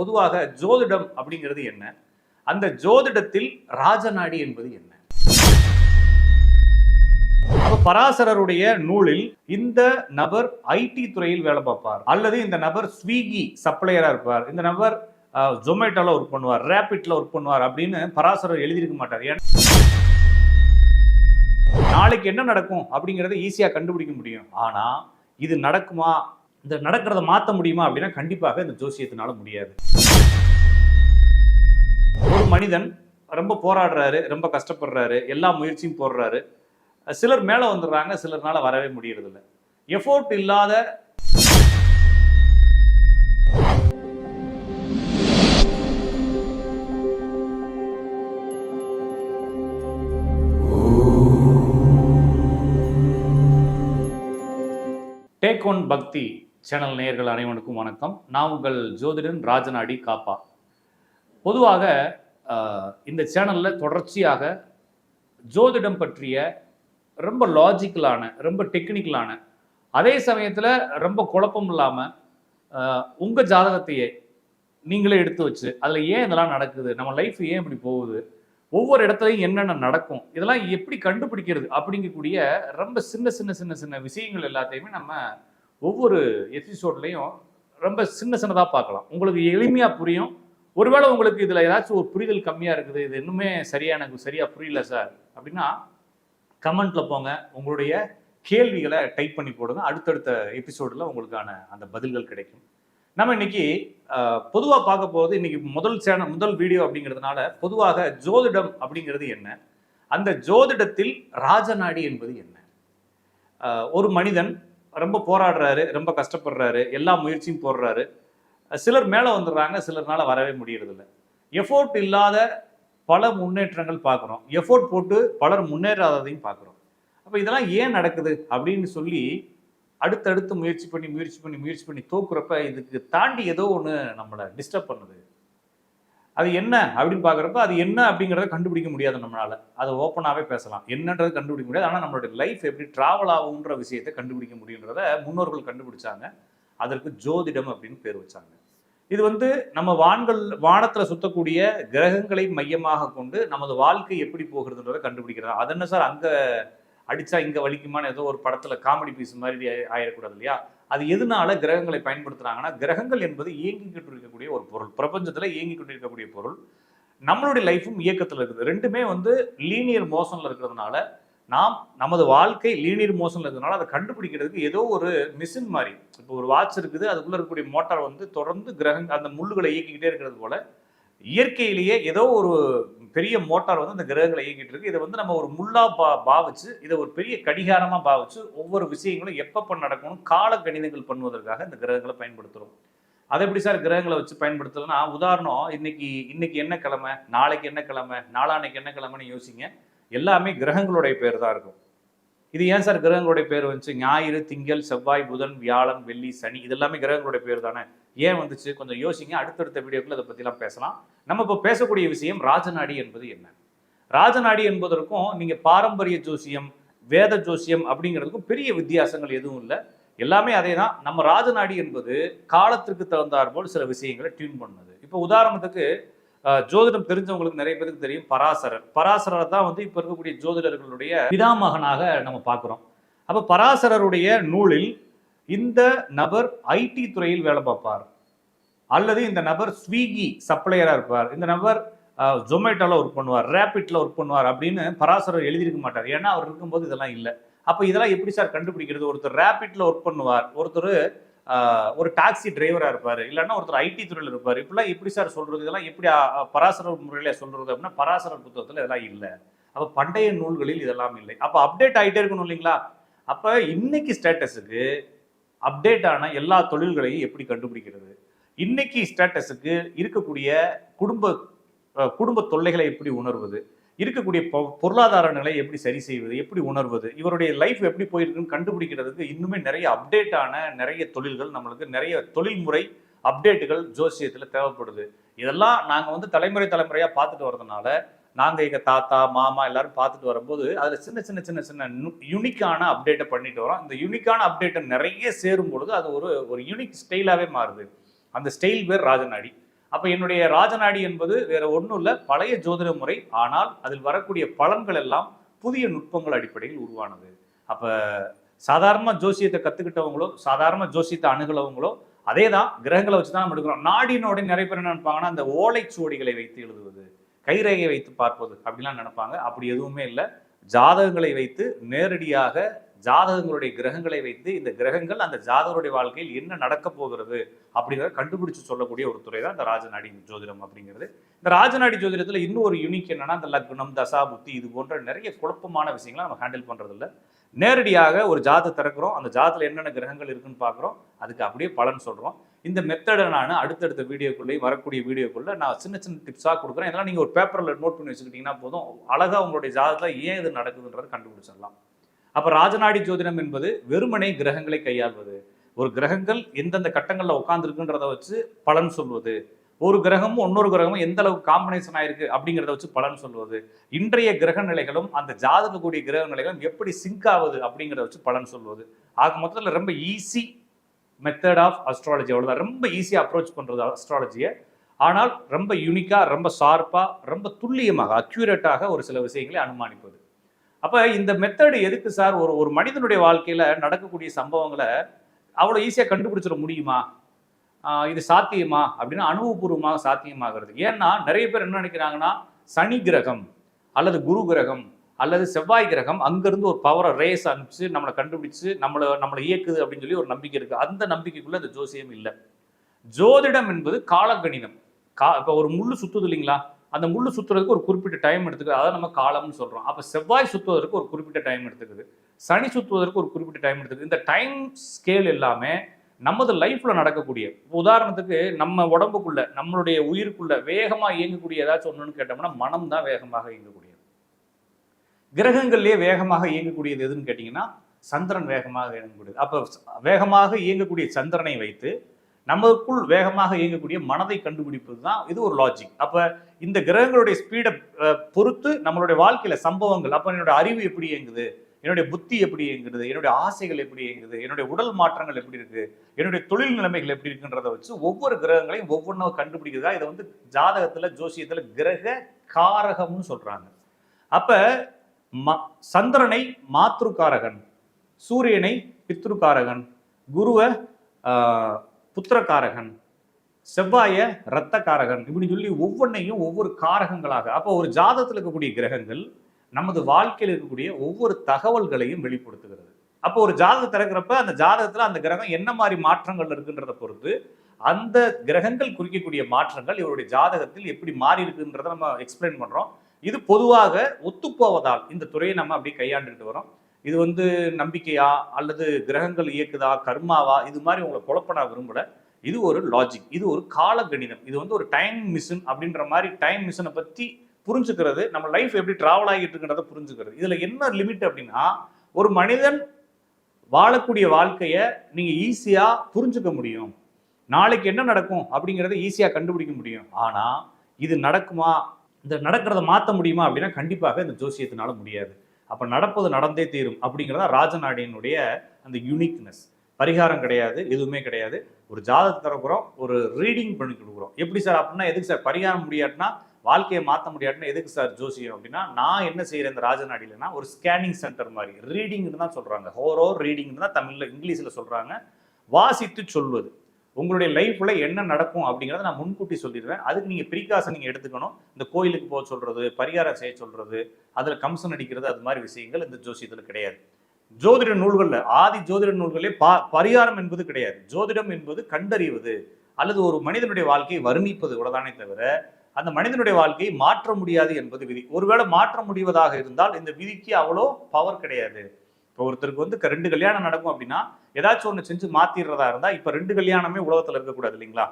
பொதுவாக ஜோதிடம் அப்படிங்கிறது என்ன? அந்த ஜோதிடத்தில் ராஜநாடி என்பது என்ன? பராசரருடைய நூலில் இந்த நபர் ஐடி துறையில் வேலை பார்ப்பார். அல்லது இந்த நபர் ஸ்விக்கி சப்ளையரா இருப்பார். இந்த நபர் ஜொமேட்டோல ஒர்க் பண்ணுவார் ரேபிட்ல ஒர்க் பண்ணுவார் அப்படின்னு பராசரர் எழுதியிருக்க மாட்டார். ஏன்னா நாளைக்கு என்ன நடக்கும் அப்படிங்கறத ஈஸியா கண்டுபிடிக்க முடியும். ஆனா இது நடக்குமா? இந்த நடக்கிறத மாற்ற முடியுமா அப்படின்னா கண்டிப்பாக இந்த ஜோசியத்தினால முடியாது. ஒரு மனிதன் ரொம்ப போராடுறாரு ரொம்ப கஷ்டப்படுறாரு எல்லா முயற்சியும் போடுறாரு. சிலர் மேலே வந்துடுறாங்க சிலர்னால வரவே முடியறதில்ல. எஃபோர்ட் இல்லாத டேக் ஒன் பக்தி சேனல் நேயர்கள் அனைவனுக்கும் வணக்கம். நான் உங்கள் ஜோதிடன் ராஜநாடி காப்பா. பொதுவாக இந்த சேனலில் தொடர்ச்சியாக ஜோதிடம் பற்றிய ரொம்ப லாஜிக்கலான ரொம்ப டெக்னிக்கலான அதே சமயத்தில் ரொம்ப குழப்பம் இல்லாமல் உங்கள் ஜாதகத்தையே நீங்களே எடுத்து வச்சு அதில் ஏன் இதெல்லாம் நடக்குது நம்ம லைஃப் ஏன் இப்படி போகுது ஒவ்வொரு இடத்துலையும் என்னென்ன நடக்கும் இதெல்லாம் எப்படி கண்டுபிடிக்கிறது அப்படிங்கக்கூடிய ரொம்ப சின்ன சின்ன சின்ன சின்ன விஷயங்கள் எல்லாத்தையுமே நம்ம ஒவ்வொரு எபிசோட்லையும் ரொம்ப சின்ன சின்னதாக பார்க்கலாம். உங்களுக்கு எளிமையாக புரியும். ஒருவேளை உங்களுக்கு இதில் ஏதாச்சும் ஒரு புரிதல் கம்மியாக இருக்குது இது இன்னுமே சரியாக எனக்கு சரியாக புரியல சார் அப்படின்னா கமெண்ட்டில் போங்க. உங்களுடைய கேள்விகளை டைப் பண்ணி போடுங்க. அடுத்தடுத்த எபிசோடில் உங்களுக்கான அந்த பதில்கள் கிடைக்கும். நம்ம இன்னைக்கு பொதுவாக பார்க்க போகிறது இன்னைக்கு முதல் சேனல் முதல் வீடியோ அப்படிங்கிறதுனால பொதுவாக ஜோதிடம் அப்படிங்கிறது என்ன? அந்த ஜோதிடத்தில் ராஜநாடி என்பது என்ன? ஒரு மனிதன் ரொம்ப போராடுறாரு ரொம்ப கஷ்டப்படுறாரு எல்லா முயற்சியும் போடுறாரு. சிலர் மேலே வந்துடுறாங்க சிலர்னால வரவே முடியறதில்ல. எஃபோர்ட் இல்லாத பல முன்னேற்றங்கள் பார்க்குறோம். எஃபோர்ட் போட்டு பலர் முன்னேறாததையும் பார்க்குறோம். அப்போ இதெல்லாம் ஏன் நடக்குது அப்படின்னு சொல்லி அடுத்தடுத்து முயற்சி பண்ணி முயற்சி பண்ணி முயற்சி பண்ணி தோக்குறப்ப இதுக்கு தாண்டி ஏதோ ஒன்று நம்மளை டிஸ்டர்ப் பண்ணுது. அது என்ன அப்படின்னு பார்க்குறப்ப அது என்ன அப்படிங்கிறத கண்டுபிடிக்க முடியாது நம்மளால். அதை ஓப்பனாகவே பேசலாம். என்னன்றது கண்டுபிடிக்க முடியாது. ஆனால் நம்மளுடைய லைஃப் எப்படி ட்ராவல் ஆகுன்ற விஷயத்தை கண்டுபிடிக்க முடியுன்றத முன்னோர்கள் கண்டுபிடிச்சாங்க. அதற்கு ஜோதிடம் அப்படின்னு பேர் வச்சாங்க. இது வந்து நம்ம வான்கள் வானத்தில் சுத்தக்கூடிய கிரகங்களை மையமாக கொண்டு நமது வாழ்க்கை எப்படி போகிறதுன்றதை கண்டுபிடிக்கிறது அது என்ன சார்? அங்கே அடித்தா இங்கே வலிக்குமான்னு ஏதோ ஒரு படத்தில் காமெடி பீஸ் மாதிரி ஆயிடக்கூடாது இல்லையா? அது எதனால கிரகங்களை பயன்படுத்துறாங்கன்னா கிரகங்கள் என்பது இயங்கிக்கிட்டு இருக்கக்கூடிய ஒரு பொருள். பிரபஞ்சத்தில் இயங்கிக்கிட்டு இருக்கக்கூடிய பொருள். நம்மளுடைய லைஃபும் இயக்கத்தில் இருக்குது. ரெண்டுமே வந்து லீனியர் மோஷனில் இருக்கிறதுனால நாம் நமது வாழ்க்கை லீனியர் மோஷனில் இருக்கிறதுனால அதை கண்டுபிடிக்கிறதுக்கு ஏதோ ஒரு மிஷின் மாதிரி. இப்போ ஒரு வாட்ச் இருக்குது அதுக்குள்ளே இருக்கக்கூடிய மோட்டார் வந்து தொடர்ந்து கிரகங்கள் அந்த முள்ளுகளை இயக்கிக்கிட்டே இருக்கிறது போல இயற்கையிலேயே ஏதோ ஒரு பெரிய மோட்டார் வந்து அந்த கிரகங்களை இயங்கிட்டு இருக்கு. இதை வந்து நம்ம ஒரு முள்ளா பா பாவிச்சு இதை ஒரு பெரிய கடிகாரமாக பாவிச்சு ஒவ்வொரு விஷயங்களும் எப்பப்போ நடக்கணும் கால கணிதங்கள் பண்ணுவதற்காக இந்த கிரகங்களை பயன்படுத்துகிறோம் அதை எப்படி சார் கிரகங்களை வச்சு பயன்படுத்தலன்னா உதாரணம் இன்னைக்கு இன்னைக்கு என்ன கிழமை நாளைக்கு என்ன கிழமை நாளான்னைக்கு என்ன கிழமைன்னு யோசிங்க. எல்லாமே கிரகங்களுடைய பேர் தான் இருக்கும். இது ஏன் சார் கிரகங்களுடைய பேர் வந்துச்சு? ஞாயிறு திங்கள் செவ்வாய் புதன் வியாழன் வெள்ளி சனி இது எல்லாமே கிரகங்களுடைய பேர் தானே? ஏன் வந்துச்சு? கொஞ்சம் யோசிங்க. அடுத்தடுத்த வீடியோக்குள்ள அதை பற்றிலாம் பேசலாம். நம்ம இப்போ பேசக்கூடிய விஷயம் ராஜநாடி என்பது என்ன? ராஜநாடி என்பதற்கும் நீங்க பாரம்பரிய ஜோசியம் வேத ஜோசியம் அப்படிங்கிறதுக்கும் பெரிய வித்தியாசங்கள் எதுவும் இல்லை. எல்லாமே அதே தான் நம்ம ராஜநாடி என்பது காலத்திற்கு தகுந்தாற்போல் சில விஷயங்களை டியூன் பண்ணுது. இப்போ உதாரணத்துக்கு ஜோதிடம் தெரிஞ்சவங்களுக்கு நிறைய பேருக்கு தெரியும். பராசரர். பராசரரை தான் வந்து இப்போ இருக்கக்கூடிய ஜோதிடர்களுடைய பிதாமகனாக நம்ம பார்க்குறோம். அப்போ பராசரருடைய நூலில் இந்த நபர் ஐடி துறையில் வேலை பார்ப்பார். அல்லது இந்த நபர் ஸ்விக்கி சப்ளையராக இருப்பார். இந்த நபர் ஜொமேட்டோவில் ஒர்க் பண்ணுவார் ரேபிட்டில் ஒர்க் பண்ணுவார் அப்படின்னு பராசரர் எழுதியிருக்க மாட்டார். ஏன்னா அவர் இருக்கும்போது இதெல்லாம் இல்லை. அப்போ இதெல்லாம் எப்படி சார் கண்டுபிடிக்கிறது? ஒருத்தர் ரேபிட்டில் ஒர்க் பண்ணுவார். ஒருத்தர் ஒரு டாக்ஸி டிரைவராக இருப்பார். இல்லைன்னா ஒருத்தர் ஐடி துறையில் இருப்பார். இப்படிலாம் எப்படி சார் சொல்கிறது இதெல்லாம் எப்படி பராசர பராசரர் சொல்கிறது அப்படின்னா பராசரர் புத்தகத்தில் இதெல்லாம் இல்லை. அப்போ பண்டைய நூல்களில் இதெல்லாம் இல்லை. அப்போ அப்டேட் ஆகிட்டே இருக்கணும் இல்லைங்களா? அப்போ இன்னைக்கு ஸ்டேட்டஸுக்கு அப்டேட் ஆன எல்லா தொழில்களையும் எப்படி கண்டுபிடிக்கிறது? இன்னைக்கு ஸ்டேட்டஸுக்கு இருக்கக்கூடிய குடும்ப குடும்ப தொல்லைகளை எப்படி உணர்வது? இருக்கக்கூடிய பொ- பொருளாதார நிலை எப்படி சரி செய்வது எப்படி உணர்வது இவருடைய லைஃப் எப்படி போயிருக்குன்னு கண்டுபிடிக்கிறதுக்கு இன்னுமே நிறைய அப்டேட்டான நிறைய தொழில்கள் நம்மளுக்கு நிறைய தொழில்முறை அப்டேட்டுகள் ஜோசியத்தில் தேவைப்படுது. இதெல்லாம் நாங்கள் வந்து தலைமுறை தலைமுறையாக பார்த்துட்டு வரதுனால நாங்கள் எங்கள் தாத்தா மாமா எல்லாரும் பார்த்துட்டு வரும்போது அதில் சின்ன சின்ன சின்ன சின்ன யுனிக்கான அப்டேட்டை பண்ணிட்டு வரோம் இந்த யுனிக்கான அப்டேட்டை நிறைய சேரும் பொழுது அது ஒரு ஒரு யூனிக் ஸ்டைலாகவே மாறுது. அந்த ஸ்டைல் பேர் ராஜநாடி. அப்ப என்னுடைய ராஜநாடி என்பது வேற ஒன்றும் இல்லை பழைய ஜோதிட முறை. ஆனால் அதில் வரக்கூடிய பலன்கள் எல்லாம் புதிய நுட்பங்கள் அடிப்படையில் உருவானது. அப்ப சாதாரண ஜோசியத்தை கத்துக்கிட்டவங்களோ சாதாரண ஜோசியத்தை அணுகுலவங்களோ அதே தான் கிரகங்களை வச்சு தான் நம்ம எடுக்கிறோம். நாடினோட நிறைய பேர் என்ன நினைப்பாங்கன்னா அந்த ஓலைச்சுவடிகளை வைத்து எழுதுவது கைரேகை வைத்து பார்ப்பது அப்படிலாம் நினைப்பாங்க. அப்படி எதுவுமே இல்லை. ஜாதகங்களை வைத்து நேரடியாக ஜாதகங்களுடைய கிரகங்களை வைத்து இந்த கிரகங்கள் அந்த ஜாதகருடைய வாழ்க்கையில் என்ன நடக்க போகிறது அப்படிங்கிறத கண்டுபிடிச்சு சொல்லக்கூடிய ஒரு துறை தான் இந்த ராஜநாடி ஜோதிடம் அப்படிங்கிறது. இந்த ராஜநாடி ஜோதிடத்தில் இன்னும் ஒரு யூனிக் என்னன்னா இந்த லக்னம் தசா புத்தி இது போன்ற நிறைய குழப்பமான விஷயங்களை நம்ம ஹேண்டில் பண்ணுறதில்ல நேரடியாக ஒரு ஜாதத்தை திறக்கிறோம். அந்த ஜாதத்தில் என்னென்ன கிரகங்கள் இருக்குன்னு பார்க்குறோம். அதுக்கு அப்படியே பலன் சொல்கிறோம் இந்த மெத்தடை நான் அடுத்தடுத்த வீடியோக்குள்ளேயும் வரக்கூடிய வீடியோக்குள்ளே நான் சின்ன சின்ன டிப்ஸாக கொடுக்குறேன். இதெல்லாம் நீங்கள் ஒரு பேப்பரில் நோட் பண்ணி வச்சுக்கிட்டிங்கன்னா போதும். அழகாக உங்களுடைய ஜாதத்தில் ஏன் இது நடக்குதுன்றதை கண்டுபிடிச்சிடலாம். அப்போ ராஜநாடி ஜோதிடம் என்பது வெறுமனே கிரகங்களை கையாள்வது. ஒரு கிரகங்கள் எந்தெந்த கட்டங்களில் உட்காந்துருக்குன்றத வச்சு பலன் சொல்வது. ஒரு கிரகமும் இன்னொரு கிரகமும் எந்த அளவுக்கு காம்பினேஷன் ஆயிருக்கு அப்படிங்கிறத வச்சு பலன் சொல்வது. இன்றைய கிரக நிலைகளும் அந்த ஜாதகக்கூடிய கிரக நிலைகளும் எப்படி சிங்க் ஆகுது அப்படிங்கிறத வச்சு பலன் சொல்வது. ஆக மொத்தத்தில் ரொம்ப ஈஸி மெத்தட் ஆஃப் அஸ்ட்ராலஜி அவ்வளோதான் ரொம்ப ஈஸியாக அப்ரோச் பண்ணுறது அஸ்ட்ராலஜியை ஆனால் ரொம்ப யூனிக்காக ரொம்ப ஷார்ப்பாக ரொம்ப துல்லியமாக அக்யூரேட்டாக ஒரு சில விஷயங்களை அனுமானிப்பது. அப்போ இந்த மெத்தடு எதுக்கு சார் ஒரு ஒரு மனிதனுடைய வாழ்க்கையில் நடக்கக்கூடிய சம்பவங்களை அவ்வளோ ஈஸியாக கண்டுபிடிச்சிட முடியுமா? இது சாத்தியமா? அப்படின்னு அனுபவபூர்வமாக சாத்தியமாகிறது. ஏன்னா நிறைய பேர் என்ன நினைக்கிறாங்கன்னா சனி கிரகம் அல்லது குரு கிரகம் அல்லது செவ்வாய் கிரகம் அங்கேருந்து ஒரு பவரை ரேஸ் அனுப்பிச்சு நம்மளை கண்டுபிடிச்சு நம்மளை நம்மளை இயக்குது அப்படின்னு சொல்லி ஒரு நம்பிக்கை இருக்குது அந்த நம்பிக்கைக்குள்ளே அந்த ஜோசியம் இல்லை. ஜோதிடம் என்பது காலகணிதம். கா இப்போ ஒரு முள் சுத்துது இல்லைங்களா? அந்த முள்ளு சுற்றுறதுக்கு ஒரு குறிப்பிட்ட டைம் எடுத்துக்குது. அதை நம்ம காலம்னு சொல்கிறோம் அப்போ செவ்வாய் சுற்றுவதற்கு ஒரு குறிப்பிட்ட டைம் எடுத்துக்குது. சனி சுற்றுவதற்கு ஒரு குறிப்பிட்ட டைம் எடுத்துக்குது. இந்த டைம் ஸ்கேல் எல்லாமே நமது லைஃப்பில் நடக்கக்கூடிய உதாரணத்துக்கு நம்ம உடம்புக்குள்ள நம்மளுடைய உயிருக்குள்ள வேகமாக இயங்கக்கூடிய ஏதாச்சும் ஒன்றுன்னு கேட்டோம்னா மனம் தான் வேகமாக இயங்கக்கூடியது. கிரகங்கள்லேயே வேகமாக இயங்கக்கூடியது எதுன்னு கேட்டிங்கன்னா சந்திரன் வேகமாக இயங்கக்கூடியது. அப்போ வேகமாக இயங்கக்கூடிய சந்திரனை வைத்து நமக்குள் வேகமாக இயங்கக்கூடிய மனதை கண்டுபிடிப்பது தான் இது ஒரு லாஜிக் அப்போ இந்த கிரகங்களுடைய ஸ்பீடை பொறுத்து நம்மளுடைய வாழ்க்கையில் சம்பவங்கள் அப்போ என்னோட அறிவு எப்படி இயங்குது? என்னுடைய புத்தி எப்படி இயங்குது? என்னுடைய ஆசைகள் எப்படி இயங்குது? என்னுடைய உடல் மாற்றங்கள் எப்படி இருக்கு? என்னுடைய தொழில் நிலைமைகள் எப்படி இருக்குன்றத வச்சு ஒவ்வொரு கிரகங்களையும் ஒவ்வொன்றும் கண்டுபிடிக்கிறதா இதை வந்து ஜாதகத்தில் ஜோசியத்தில் கிரக காரகம்னு சொல்கிறாங்க அப்போ ம சந்திரனை மாத்ருக்காரகன் சூரியனை பித்ருக்காரகன் குருவை புத்திரக்காரகன் புத்திரகாரகன் செவ்வாய இரத்தக்காரகன் இப்படி சொல்லி ஒவ்வொன்றையும் ஒவ்வொரு காரகங்களாக அப்போ ஒரு ஜாதகத்தில் இருக்கக்கூடிய கிரகங்கள் நமது வாழ்க்கையில் இருக்கக்கூடிய ஒவ்வொரு தகவல்களையும் வெளிப்படுத்துகிறது. அப்போ ஒரு ஜாதகம் திறக்கிறப்ப அந்த ஜாதகத்தில் அந்த கிரகம் என்ன மாதிரி மாற்றங்கள் இருக்குன்றதை பொறுத்து அந்த கிரகங்கள் குறிக்கக்கூடிய மாற்றங்கள் இவருடைய ஜாதகத்தில் எப்படி மாறி இருக்குன்றத நம்ம எக்ஸ்பிளைன் பண்ணுறோம் இது பொதுவாக ஒத்துப்போவதால் இந்த துறையை நம்ம அப்படியே கையாண்டுட்டு வரோம். இது வந்து நம்பிக்கையா அல்லது கிரகங்கள் இயக்குதா கர்மாவா? இது மாதிரி உங்களை குழப்ப நான் இது ஒரு லாஜிக் இது ஒரு கால கணிதம் இது வந்து ஒரு டைம் மிஷின் அப்படின்ற மாதிரி டைம் மிஷினை பற்றி புரிஞ்சுக்கிறது நம்ம லைஃப் எப்படி ட்ராவல் ஆகிட்டு இருக்குன்றத புரிஞ்சுக்கிறது. இதில் என்ன லிமிட் அப்படின்னா ஒரு மனிதன் வாழக்கூடிய வாழ்க்கையை நீங்கள் ஈஸியாக புரிஞ்சுக்க முடியும். நாளைக்கு என்ன நடக்கும் அப்படிங்கிறத ஈஸியாக கண்டுபிடிக்க முடியும். ஆனால் இது நடக்குமா? இந்த நடக்கிறத மாற்ற முடியுமா அப்படின்னா கண்டிப்பாக இந்த ஜோசியத்தினால முடியாது. அப்போ நடப்பது நடந்தே தீரும் அப்படிங்கிறதா ராஜநாடியினுடைய அந்த யூனிக்னஸ் பரிகாரம் கிடையாது எதுவுமே கிடையாது. ஒரு ஜாதகத்தை திறக்கிறோம் ஒரு ரீடிங் பண்ணி கொடுக்குறோம். எப்படி சார் அப்படின்னா எதுக்கு சார் பரிகாரம் முடியாட்டினா வாழ்க்கையை மாற்ற முடியாட்டினா எதுக்கு சார் ஜோசியம் அப்படின்னா நான் என்ன செய்கிறேன் இந்த ராஜநாடியிலனா ஒரு ஸ்கேனிங் சென்டர் மாதிரி. ரீடிங்னு தான் சொல்கிறாங்க ஹோரோ ரீடிங்னு தான் தமிழில் இங்கிலீஷில் சொல்கிறாங்க வாசித்து சொல்வது. உங்களுடைய லைஃப்ல என்ன நடக்கும் அப்படிங்கிறத நான் முன்கூட்டி சொல்லிடுவேன் அதுக்கு நீங்க ப்ரீகாஷன் நீங்க எடுத்துக்கணும். இந்த கோயிலுக்கு போக சொல்றது பரிகாரம் செய்ய சொல்றது அதுல கம்சன் அடிக்கிறது அது மாதிரி விஷயங்கள் இந்த ஜோசியத்துல கிடையாது. ஜோதிட நூல்கள்ல ஆதி ஜோதிட நூல்களே பா பரிகாரம் என்பது கிடையாது. ஜோதிடம் என்பது கண்டறிவது அல்லது ஒரு மனிதனுடைய வாழ்க்கையை வர்ணிப்பது உடதானே தவிர அந்த மனிதனுடைய வாழ்க்கையை மாற்ற முடியாது என்பது விதி. ஒருவேளை மாற்ற முடிவதாக இருந்தால் இந்த விதிக்கு அவ்வளோ பவர் கிடையாது. இப்போ ஒருத்தருக்கு வந்து க- ரெண்டு கல்யாணம் நடக்கும் அப்படின்னா ஏதாச்சும் ஒன்று செஞ்சு மாத்திடுறதா இருந்தால் இப்போ ரெண்டு கல்யாணமே உலகத்தில் இருக்கக்கூடாது இல்லைங்களா?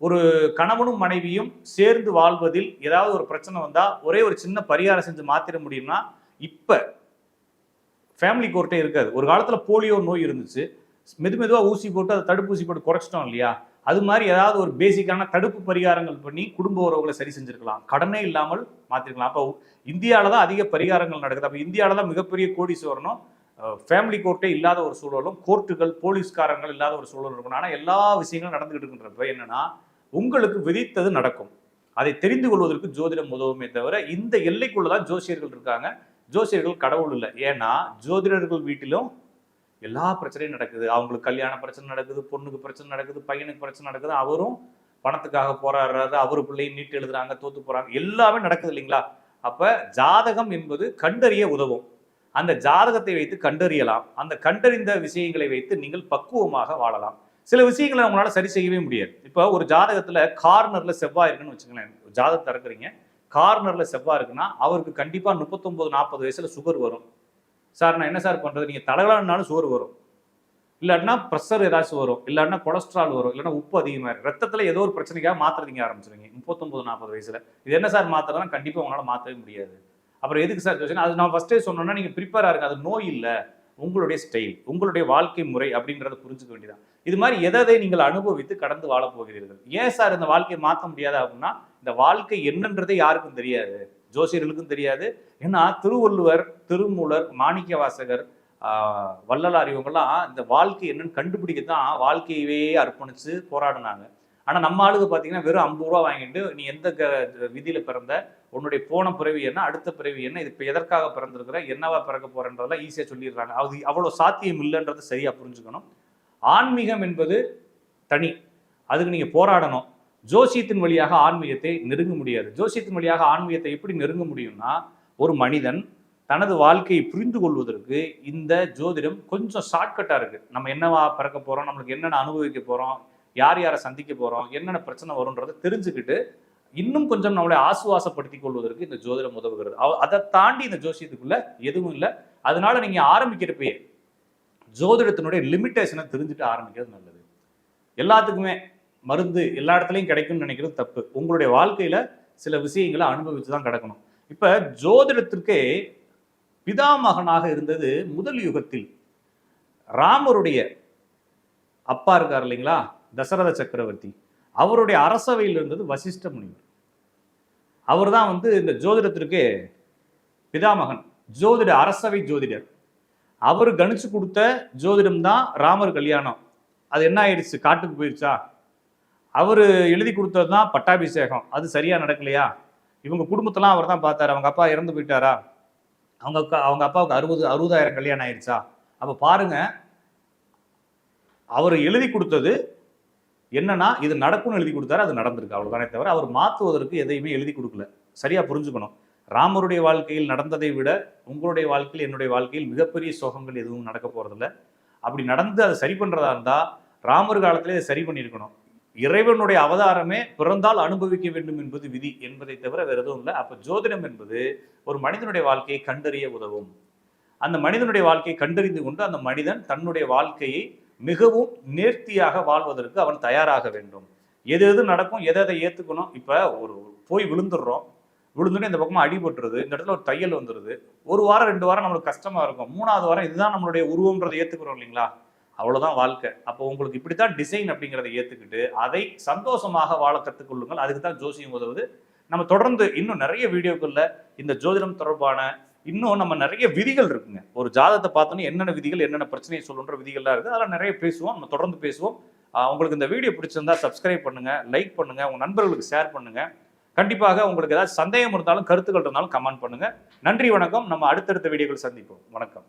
ஒரு கணவனும் மனைவியும் சேர்ந்து வாழ்வதில் ஏதாவது ஒரு பிரச்சனை வந்தால் ஒரே ஒரு சின்ன பரிகாரம் செஞ்சு மாத்திர முடியும்னா இப்போ ஃபேமிலி கோர்ட்டே இருக்காது. ஒரு காலத்தில் போலியோ நோய் இருந்துச்சு. மெது மெதுவா ஊசி போட்டு அதை தடுப்பூசி போட்டு குறைச்சிட்டோம் இல்லையா? அது மாதிரி ஏதாவது ஒரு பேசிக்கான தடுப்பு பரிகாரங்கள் பண்ணி குடும்ப உறவுகளை சரி செஞ்சுருக்கலாம். கடனே இல்லாமல் மாற்றிருக்கலாம் அப்போ இந்தியாவில் தான் அதிக பரிகாரங்கள் நடக்குது. அப்போ இந்தியாவில தான் மிகப்பெரிய கோடீஸ்வரனும் ஃபேமிலி கோர்ட்டே இல்லாத ஒரு சூழலும் கோர்ட்டுகள் போலீஸ்காரங்கள் இல்லாத ஒரு சூழலும் இருக்கணும் ஆனால் எல்லா விஷயங்களும் நடந்துகிட்டு இருக்கின்றப்ப என்னன்னா உங்களுக்கு விதித்தது நடக்கும். அதை தெரிந்து கொள்வதற்கு ஜோதிடம் உதவுமே தவிர இந்த எல்லைக்குள்ள தான் ஜோசியர்கள் இருக்காங்க. ஜோசியர்கள் கடவுள் இல்லை. ஏன்னா ஜோதிடர்கள் வீட்டிலும் எல்லா பிரச்சனையும் நடக்குது. அவங்களுக்கு கல்யாண பிரச்சனை நடக்குது பொண்ணுக்கு பிரச்சனை நடக்குது பையனுக்கு பிரச்சனை நடக்குது. அவரும் பணத்துக்காக போராடுறாரு. அவர் பிள்ளையும் நீட்டு எழுதுறாங்க தோத்து போறாங்க. எல்லாமே நடக்குது இல்லைங்களா? அப்ப ஜாதகம் என்பது கண்டறிய உதவும். அந்த ஜாதகத்தை வைத்து கண்டறியலாம். அந்த கண்டறிந்த விஷயங்களை வைத்து நீங்கள் பக்குவமாக வாழலாம். சில விஷயங்களை உங்களால் சரி செய்யவே முடியாது. இப்போ ஒரு ஜாதகத்தில் கார்னரில் செவ்வாய் இருக்குன்னு வச்சுங்களேன் ஜாதகத்தை இறக்குறீங்க கார்னரில் செவ்வாய் இருக்குன்னா அவருக்கு கண்டிப்பாக முப்பத்தொம்போது நாற்பது வயசில் சுகர் வரும். சார் நான் என்ன சார் பண்ணுறது நீங்கள் தலைகளானாலும் சுகர் வரும். இல்லாட்டினா ப்ரெஷர் ஏதாச்சும் வரும். இல்லாட்டினா கொலஸ்ட்ரால் வரும். இல்லைன்னா உப்பு அதிகமாக இருக்கும் ரத்தத்தில் ஏதோ ஒரு பிரச்சனைக்காக மாத்திரதிங்க ஆரம்பிச்சிருங்க முப்பத்தொம்பது நாற்பது வயசில். இது என்ன சார் மாத்திரம்னா கண்டிப்பாக உங்களால் மாற்றவே முடியாது. அப்புறம் எதுக்கு சார் ஜோசியம் அது நான் ஃபஸ்ட்டே சொன்னோன்னா நீங்கள் ப்ரிப்பேராக இருங்க. அது நோய் இல்லை. உங்களுடைய ஸ்டைல் உங்களுடைய வாழ்க்கை முறை அப்படின்றத புரிஞ்சுக்க வேண்டியதான் இது மாதிரி எதை நீங்கள் அனுபவித்து கடந்து வாழப் போகிறீர்கள்? ஏன் சார் இந்த வாழ்க்கையை மாற்ற முடியாது அப்படின்னா இந்த வாழ்க்கை என்னன்றதே யாருக்கும் தெரியாது. ஜோசியர்களுக்கும் தெரியாது. ஏன்னா திருவள்ளுவர் திருமூலர் மாணிக்க வாசகர் வள்ளலார் இவங்கெல்லாம் இந்த வாழ்க்கை என்னன்னு கண்டுபிடிக்க தான் வாழ்க்கையவே அர்ப்பணித்து போராடினாங்க. ஆனால் நம்ம ஆளுங்க பார்த்தீங்கன்னா வெறும் ஐம்பது ரூபா வாங்கிட்டு நீ எந்த க- விதியில் பிறந்த உன்னுடைய போன பிறவி என்ன அடுத்த பிறவி என்ன இது இப்போ எதற்காக பிறந்திருக்கிற என்னவா பிறக்க போறன்றதெல்லாம் ஈஸியாக சொல்லிடுறாங்க. அது அவ்வளோ சாத்தியம் இல்லைன்றதை சரியாக புரிஞ்சுக்கணும். ஆன்மீகம் என்பது தனி. அதுக்கு நீங்கள் போராடணும். ஜோசியத்தின் வழியாக ஆன்மீகத்தை நெருங்க முடியாது. ஜோசியத்தின் வழியாக ஆன்மீகத்தை எப்படி நெருங்க முடியும்னா ஒரு மனிதன் தனது வாழ்க்கையை புரிந்து கொள்வதற்கு இந்த ஜோதிடம் கொஞ்சம் ஷார்ட்கட்டாக இருக்குது நம்ம என்னவா பிறக்க போகிறோம் நம்மளுக்கு என்னென்ன அனுபவிக்க போகிறோம் யார் யாரை சந்திக்க போகிறோம் என்னென்ன பிரச்சனை வரும்ன்றதை தெரிஞ்சுக்கிட்டு இன்னும் கொஞ்சம் நம்மளை ஆசுவாசப்படுத்திக் கொள்வதற்கு இந்த ஜோதிடம் உதவுகிறது. அதை தாண்டி இந்த ஜோசியத்துக்குள்ள எதுவும் இல்லை. அதனால நீங்க ஆரம்பிக்கிறப்பயே ஜோதிடத்தினுடைய லிமிட்டேஷனை தெரிஞ்சுட்டு ஆரம்பிக்கிறது நல்லது. எல்லாத்துக்குமே மருந்து எல்லா இடத்துலையும் கிடைக்கும்னு நினைக்கிறது தப்பு. உங்களுடைய வாழ்க்கையில சில விஷயங்களை அனுபவித்து தான் கிடக்கணும். இப்ப ஜோதிடத்திற்கே பிதாமகனாக இருந்தது முதல் யுகத்தில். ராமருடைய அப்பா இருக்கார் இல்லைங்களா? தசரத சக்கரவர்த்தி. அவருடைய அரசவையில் இருந்தது வசிஷ்ட முனிவர். அவர் தான் வந்து இந்த ஜோதிடத்திற்கு பிதாமகன் ஜோதிட அரசவை ஜோதிடர். அவர் கணிச்சு கொடுத்த ஜோதிடம் தான் ராமர் கல்யாணம். அது என்ன ஆயிடுச்சு? காட்டுக்கு போயிடுச்சா அவர் எழுதி கொடுத்தது தான் பட்டாபிஷேகம். அது சரியாக நடக்கலையா? இவங்க குடும்பத்தெல்லாம் அவர் தான் பார்த்தாரு. அவங்க அப்பா இறந்து போயிட்டாரா? அவங்க அக்கா அவங்க அப்பாவுக்கு அறுபது அறுபதாயிரம் கல்யாணம் ஆயிடுச்சா அப்போ பாருங்க. அவர் எழுதி கொடுத்தது என்னன்னா இது நடக்கும்னு எழுதி கொடுத்தாரு அது நடந்திருக்கு அவ்வளோதானே தவிர அவர் மாற்றுவதற்கு எதையுமே எழுதி கொடுக்கல. சரியா புரிஞ்சுக்கணும். ராமருடைய வாழ்க்கையில் நடந்ததை விட உங்களுடைய வாழ்க்கையில் என்னுடைய வாழ்க்கையில் மிகப்பெரிய சோகங்கள் எதுவும் நடக்க போறதில்ல. அப்படி நடந்து அதை சரி பண்றதா இருந்தால் ராமர் காலத்திலே அதை சரி பண்ணியிருக்கணும். இறைவனுடைய அவதாரமே பிறந்தால் அனுபவிக்க வேண்டும் என்பது விதி என்பதை தவிர வேறு எதுவும் இல்லை. அப்போ ஜோதிடம் என்பது ஒரு மனிதனுடைய வாழ்க்கையை கண்டறிய உதவும். அந்த மனிதனுடைய வாழ்க்கையை கண்டறிந்து கொண்டு அந்த மனிதன் தன்னுடைய வாழ்க்கையை மிகவும் நேர்த்தியாக வாழ்வதற்கு அவன் தயாராக வேண்டும். எது எது நடக்கும் எதை எதை ஏற்றுக்கணும் இப்போ ஒரு போய் விழுந்துடுறோம். விழுந்துட்டு இந்த பக்கமாக அடிபட்டுருது இந்த இடத்துல ஒரு தையல் வந்துடுது ஒரு வாரம் ரெண்டு வாரம் நம்மளுக்கு கஷ்டமாக இருக்கும். மூணாவது வாரம் இதுதான் நம்மளுடைய உருவம்ன்றதை ஏற்றுக்கிறோம் இல்லைங்களா? அவ்வளோதான் வாழ்க்கை. அப்போ உங்களுக்கு இப்படித்தான் டிசைன் அப்படிங்கிறத ஏற்றுக்கிட்டு அதை சந்தோஷமாக வாழ கற்றுக்கொள்ளுங்கள் அதுக்கு தான் ஜோசியம் உதவுது. நம்ம தொடர்ந்து இன்னும் நிறைய வீடியோக்கள்ல இந்த ஜோதிடம் தொடர்பான இன்னும் நம்ம நிறைய விதிகள் இருக்குங்க. ஒரு ஜாதகத்தை பார்த்தோன்னே என்னென்ன விதிகள் என்னென்ன பிரச்சனையை சொல்லுன்ற விதிகள்லாம் இருக்குது. அதெல்லாம் நிறைய பேசுவோம் நம்ம தொடர்ந்து பேசுவோம். உங்களுக்கு இந்த வீடியோ பிடிச்சிருந்தா சப்ஸ்கிரைப் பண்ணுங்க லைக் பண்ணுங்க உங்க நண்பர்களுக்கு ஷேர் பண்ணுங்க. கண்டிப்பாக உங்களுக்கு ஏதாவது சந்தேகம் இருந்தாலும் கருத்துக்கள் இருந்தாலும் கமெண்ட் பண்ணுங்க. நன்றி வணக்கம். நம்ம அடுத்தடுத்த வீடியோக்கள் சந்திப்போம். வணக்கம்.